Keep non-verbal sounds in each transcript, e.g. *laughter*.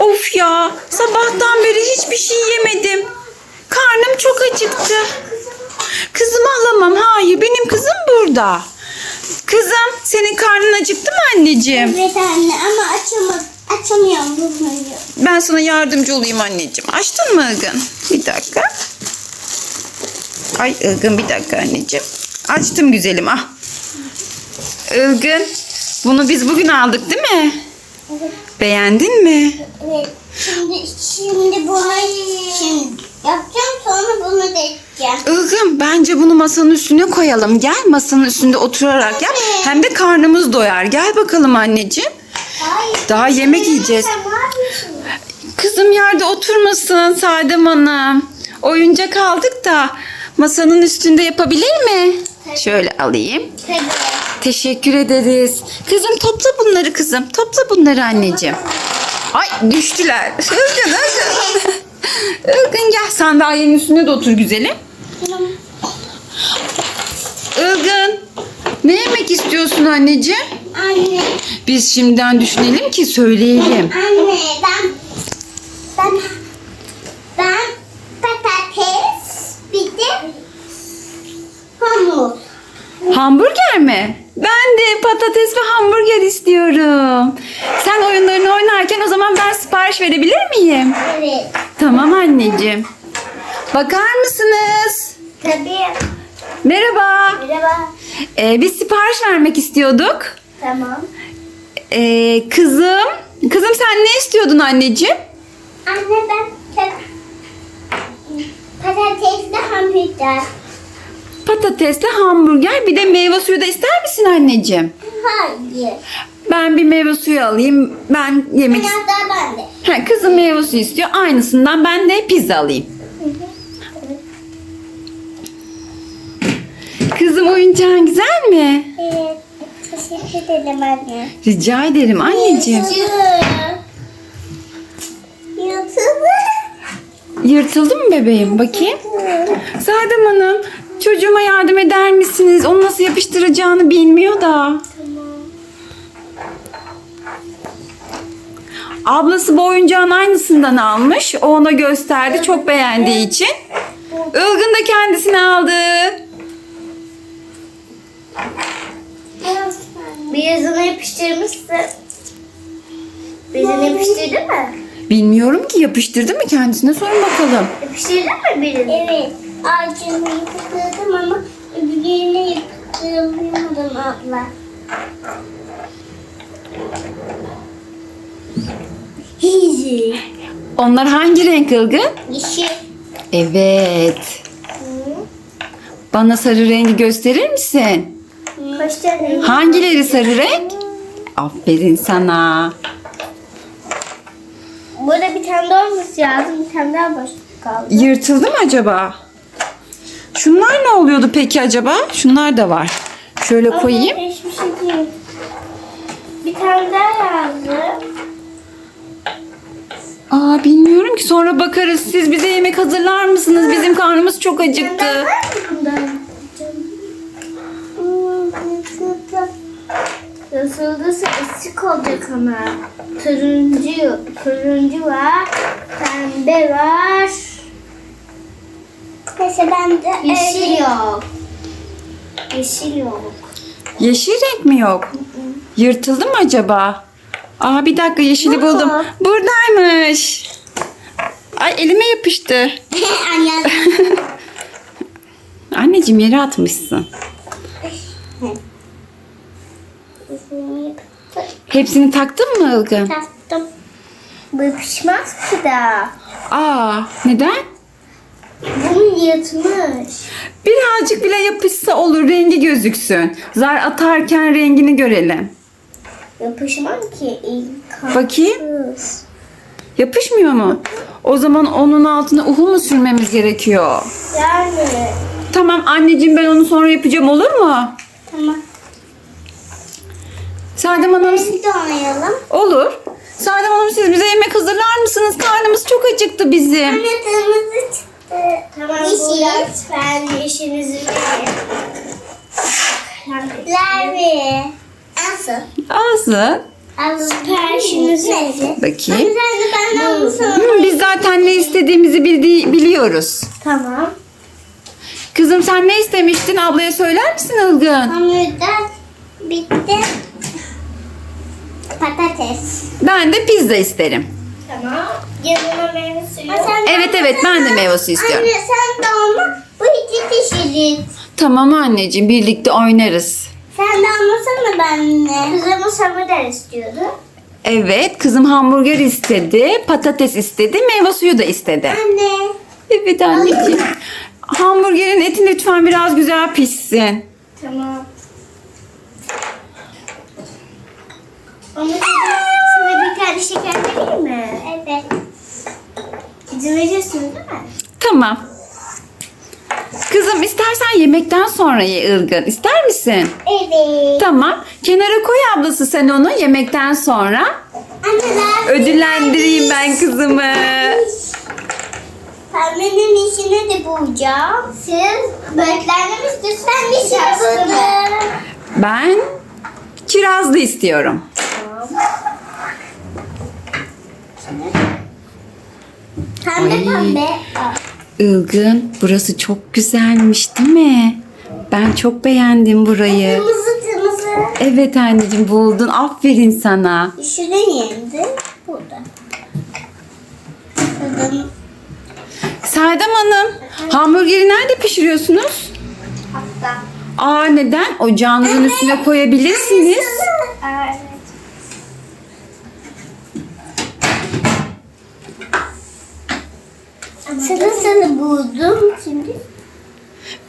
Of ya sabahtan beri hiçbir şey yemedim. Karnım çok acıktı. Kızımı alamam. Hayır benim kızım burada. Kızım senin karnın acıktı mı anneciğim? Evet anne ama açamadım. Açamıyorum bunları. Ben sana yardımcı olayım anneciğim. Açtın mı Ilgın? Bir dakika. Ay Ilgın bir dakika anneciğim. Açtım güzelim ah. Ilgın bunu biz bugün aldık değil mi? Evet. Beğendin mi? Evet. Şimdi, şimdi bunu şimdi yapacağım sonra bunu da edeceğim. Ilgın bence bunu masanın üstüne koyalım. Gel masanın üstünde oturarak yap. Hem de karnımız doyar. Gel bakalım anneciğim. Hayır. Daha yemek yiyeceğiz. Sen ne yapıyorsun? Kızım yerde oturmasın Sadem Hanım. Oyuncak aldık da masanın üstünde yapabilir mi? Şöyle alayım. Tabii. Teşekkür ederiz. Kızım topla bunları kızım. Topla bunları anneciğim. Ay düştüler. Ilgın Ilgın. Ilgın gel sandalyenin üstünde de otur güzelim. Ilgın. Ne yemek istiyorsun anneciğim? Anne. Biz şimdiden düşünelim ki söyleyelim. Anne ben ben patates bir de hamur. Hamburger mi? Ben de patates ve hamburger istiyorum. Sen oyunlarını oynarken o zaman ben sipariş verebilir miyim? Evet. Tamam anneciğim. Bakar mısınız? Tabii. Merhaba. Merhaba. Ee, biz sipariş vermek istiyorduk. Tamam. Ee, kızım, kızım sen ne istiyordun anneciğim? Anne ben tek patatesli hamburger. Patatesli hamburger bir de meyve suyu da ister misin anneciğim? Hayır. Ben bir meyve suyu alayım. Ben yemek Biraz daha ben de. Ha, kızım meyve suyu istiyor. Aynısından ben de pizza alayım. Kızım oyuncağın güzel mi? Evet. Teşekkür ederim anne. Rica ederim anneciğim. Yatıldı. Yırtıldı mı bebeğim? Bakayım. Sadem Hanım çocuğuma yardım eder misiniz? Onu nasıl yapıştıracağını bilmiyor da. Ablası bu oyuncağın aynısından almış. O ona gösterdi. Çok beğendiği için. Ilgın da kendisine aldı. Birazını yapıştırmışsın. Birazını yapıştırdın mı? Bilmiyorum ki yapıştırdı mı kendisine sorun bakalım. Yapıştırdın mı birini? Evet. Ağacını yapıştırdım ama öbürlerini yapıştıramadım abla. Easy. Onlar hangi renk Ilgın? Yeşil. Evet. Bana sarı rengi gösterir misin? Hangileri sarı renk? Aferin sana. Burada bir tane daha olması lazım. Bir tane daha boş kaldı. Yırtıldı mı acaba? Şunlar ne oluyordu peki acaba? Şunlar da var. Şöyle koyayım. Ama hiçbir şey değil. Bir tane daha lazım. Aa bilmiyorum ki sonra bakarız. Siz bize yemek hazırlar mısınız? Bizim karnımız çok acıktı. Nasıldıysa ısık olacak ama. Turuncu, turuncu var, pembe var. Neyse ben de Yeşil yok. Yeşil yok. Yeşil renk mi yok? Yırtıldı mı acaba? Aa bir dakika yeşili Burada. buldum. Buradaymış. Ay elime yapıştı. *laughs* Anne. *laughs* Anneciğim yere atmışsın. Hepsini taktın mı Ilgın? Taktım. Bu yapışmaz ki daha. Aa neden? Bunu yırtmış. Birazcık bile yapışsa olur rengi gözüksün. Zar atarken rengini görelim. Yapışmam ki. İlk Bakayım. Yapışmıyor mu? O zaman onun altına uhu mu sürmemiz gerekiyor? Yani. Tamam anneciğim ben onu sonra yapacağım olur mu? Tamam. Sadem Hanım Bir de oynayalım. olur. Sadem Hanım siz bize yemek hazırlar mısınız? Karnımız çok acıktı bizim. Anne kırmızı çıktı. Tamam Yeşil. Ben yeşilinizi vereyim. Larvi. Nasıl? Alsın. Siparişiniz neydi? Bakayım. De? Hı, biz zaten ne istediğimizi bildi- biliyoruz. Tamam. Kızım sen ne istemiştin? Ablaya söyler misin Ilgın? Hamurda bitti. Patates. Ben de pizza isterim. Tamam. Yanına meyve suyu. Evet, evet, ben de meyve suyu istiyorum. Anne sen de onu bu iki pişirin. Tamam anneciğim birlikte oynarız. Sen de anlasana benimle. Kızımız hamburger istiyordu. Evet kızım hamburger istedi, patates istedi, meyve suyu da istedi. Anne. Evet anneciğim. Hamburgerin eti lütfen biraz güzel pişsin. Tamam. Onu sana bir tane şeker vereyim mi? Evet. İzin veriyorsun değil mi? Tamam. Kızım istersen yemekten sonra ye ılgın. İster misin? Evet. Tamam. Kenara koy ablası sen onu yemekten sonra. Anneler. Ödüllendireyim ben kızımı. Pembenin işini de bulacağım. Siz böğürtlenle mi istiyorsunuz? Ben bir şey. Ben kirazlı istiyorum. Pembe Ay. pembe. Ilgın burası çok güzelmiş değil mi? Ben çok beğendim burayı. Kırmızı kırmızı. Evet anneciğim buldun. Aferin sana. Şurada yendi. Burada. Saydam Hanım, hamburgeri nerede pişiriyorsunuz? hatta. Aa neden? Ocağınızın üstüne koyabilirsiniz. Evet. Sıra sıra buldum. Şimdi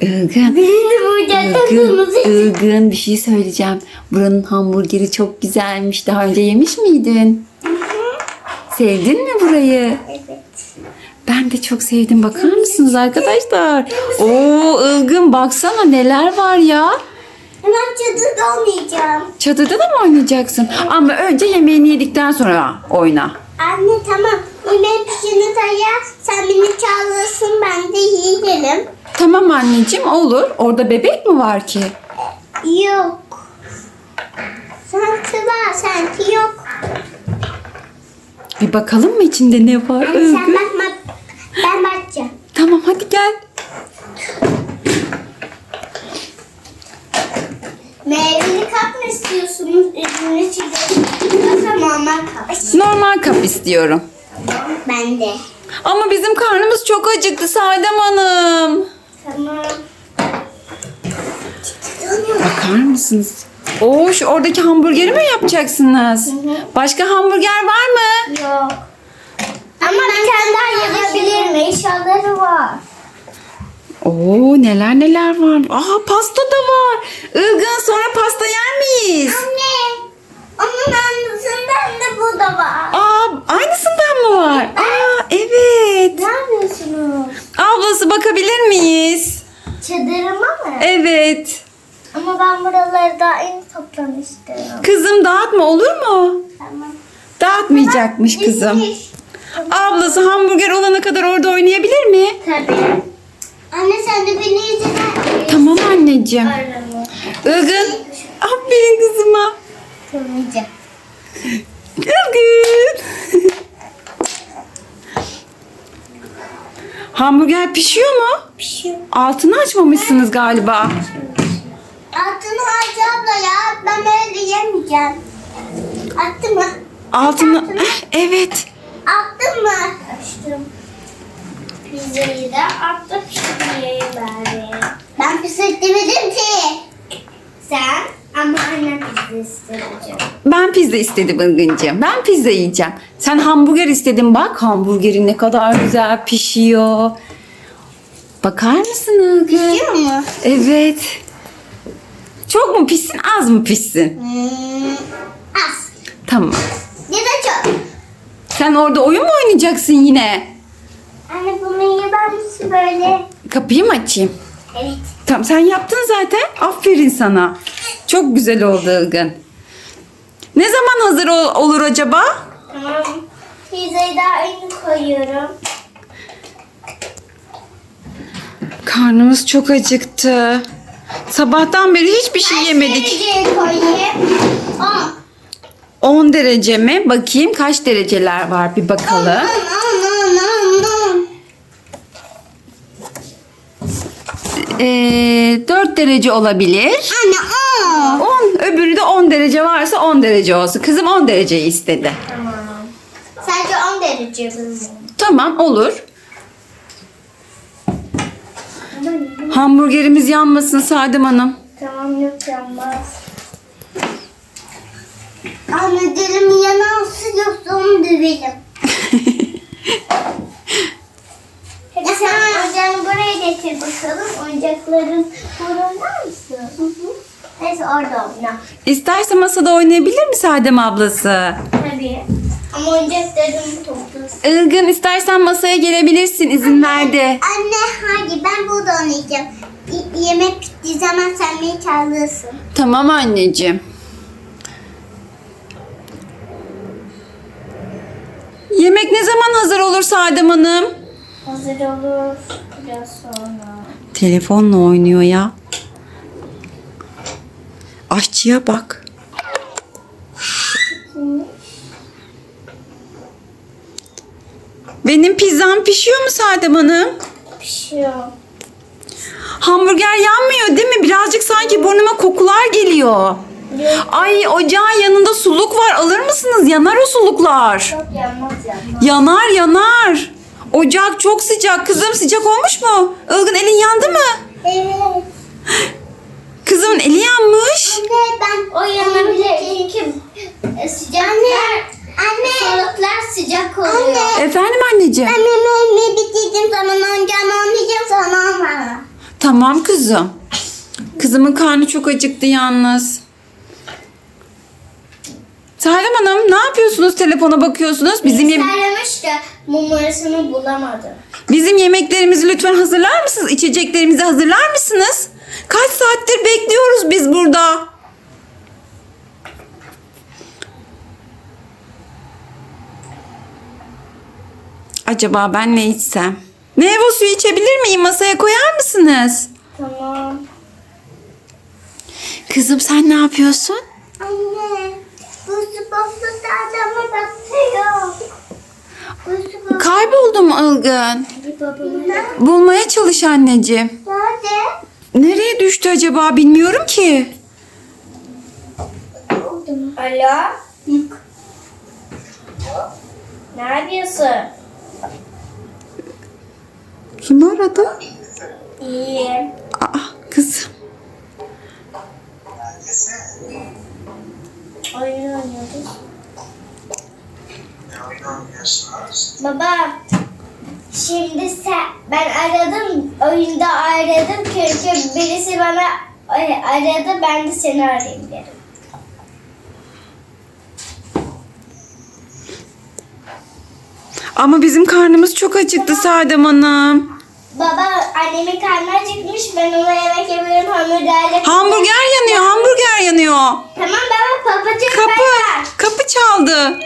Ilgın, birini bulacağım. Kırmızı. Ilgın, Ilgın bir şey söyleyeceğim. Buranın hamburgeri çok güzelmiş. Daha önce yemiş miydin? Sevdin mi burayı? Evet. Ben de çok sevdim. Bakar mısınız arkadaşlar? Oo Ilgın baksana neler var ya. Hemen çadırda oynayacağım. Çadırda da mı oynayacaksın? Ama önce yemeğini yedikten sonra oyna. Anne tamam. Yemeğin pişini taya. Sen beni çağırırsın. Ben de yiyelim. Tamam anneciğim olur. Orada bebek mi var ki? Yok. Sanki var. Sanki yok. Bir bakalım mı içinde ne var? Anne sen Ilgın? bakma. Ben bakacağım. Tamam hadi gel. Meyveli kap mı istiyorsunuz? Üzümlü. Yoksa normal kap. Normal kap istiyorum. Ben de. Ama bizim karnımız çok acıktı Sadem Hanım. Tamam. Bakar mısınız? Oo şu oradaki hamburgeri mi yapacaksınız? Başka hamburger var mı? Yok. Ama bir tane daha yapabilir mi? İnşallah var. Oo neler neler var. Aa pasta da var. Ilgın sonra pasta yer miyiz? Anne. Onun aynısından da bu da var. Aa aynısından mı var? Aa evet. Ne yapıyorsunuz? Ablası bakabilir miyiz? Çadırıma mı? Evet. Ama ben buraları daha yeni toplamıştım. Kızım dağıtma olur mu? Tamam. Dağıtmayacakmış kızım. Ablası hamburger olana kadar orada oynayabilir mi? Tabii. Anne sen de beni izle. Tamam anneciğim. Aramı. Ilgın. Aferin kızıma. Kırmızı. Ilgın. Hamburger pişiyor mu? Pişiyor. Altını açmamışsınız galiba. Attın Hacı abla ya. Ben öyle yemeyeceğim. Attın mı? Altını... Eh, evet. Attın mı? Açtım. Pizzayı da attım şimdiye bari. Ben pizza demedim ki. Sen ama annem pizza isteyeceğim. Ben pizza istedim Ilgıncığım. Ben pizza yiyeceğim. Sen hamburger istedin bak. Hamburgerin ne kadar güzel pişiyor. Bakar mısın Ilgın? Biliyor mu? Evet. Çok mu pişsin az mı pişsin? Hmm, az. Tamam. Ya da çok. Sen orada oyun mu oynayacaksın yine? Anne bunu misin böyle? Kapıyı mı açayım? Evet. Tamam sen yaptın zaten. Aferin sana. Çok güzel oldu Ilgın. Ne zaman hazır ol- olur acaba? Tamam. Pizzayı daha yeni koyuyorum. Karnımız çok acıktı. Sabahtan beri hiçbir şey yemedik. Pizzayı koyayım. Aa, 10 derece mi? Bakayım kaç dereceler var bir bakalım. Aman Ee, 4 derece olabilir. Anne o. 10. Öbürü de 10 derece varsa 10 derece olsun. Kızım 10 dereceyi istedi. Tamam. Sadece 10 derece bulmuyorum. Tamam olur. Hamburgerimiz yanmasın Sadem Hanım. Tamam yok yanmaz. Anne dilim yanarsa yoksa onu döverim. *laughs* Hadi sen oyuncağını buraya getir bakalım. Oyuncakların orada mısın? Neyse orada oyna. İsterse masada oynayabilir mi Sadem ablası? Tabii. Ama oyuncaklarını toplasın. Ilgın istersen masaya gelebilirsin izin verdi. Anne hadi ben burada oynayacağım. Y- yemek bittiği zaman sen beni çağırırsın. Tamam anneciğim. Yemek ne zaman hazır olur Sadem Hanım? Hazır olur biraz sonra. Telefonla oynuyor ya. Aşçıya bak. Benim pizzam pişiyor mu Sadem Hanım? Pişiyor. Hamburger yanmıyor değil mi? Birazcık sanki burnuma kokular geliyor. Ay ocağın yanında suluk var. Alır mısınız? Yanar o suluklar. Çok yanmaz yanmaz. Yanar yanar. Ocak çok sıcak. Kızım sıcak olmuş mu? Ilgın elin yandı mı? Evet. Kızımın eli yanmış. Anne ben o yanabilir çünkü sıcak anne, anne. Soğuklar sıcak oluyor. Anne. Efendim anneciğim. Ben yemeğimi bitirdim zaman oynayacağım oynayacağım sonra ama. Tamam kızım. Kızımın karnı çok acıktı yalnız. Salim Hanım ne yapıyorsunuz? Telefona bakıyorsunuz. Bizim yem- Sarılmış da numarasını bulamadım. bizim yemeklerimizi lütfen hazırlar mısınız? İçeceklerimizi hazırlar mısınız? Kaç saattir bekliyoruz biz burada. Acaba ben ne içsem? Meyve suyu içebilir miyim? Masaya koyar mısınız? Tamam. Kızım sen ne yapıyorsun? Anne. Bu sıvaplı adama bakıyor. Bu sıvaplı Kayboldu mu Ilgın? Bulmaya çalış anneciğim. Nerede? Nereye düştü acaba bilmiyorum ki. Alo. Ne yapıyorsun? Kim aradı? İyi. Aa kızım. Oyun oynuyoruz. Ne oynamıyorsunuz? Baba. Şimdi sen ben aradım oyunda aradım çünkü birisi bana ay, aradı ben de seni arayayım dedim. Ama bizim karnımız çok acıktı Sadem Hanım. Baba annemin karnı acıkmış ben ona yemek yapıyorum hamburgerle. Hamburger yanıyor, hamburger yanıyor. Tamam baba papacık Kapı, kapı çaldı.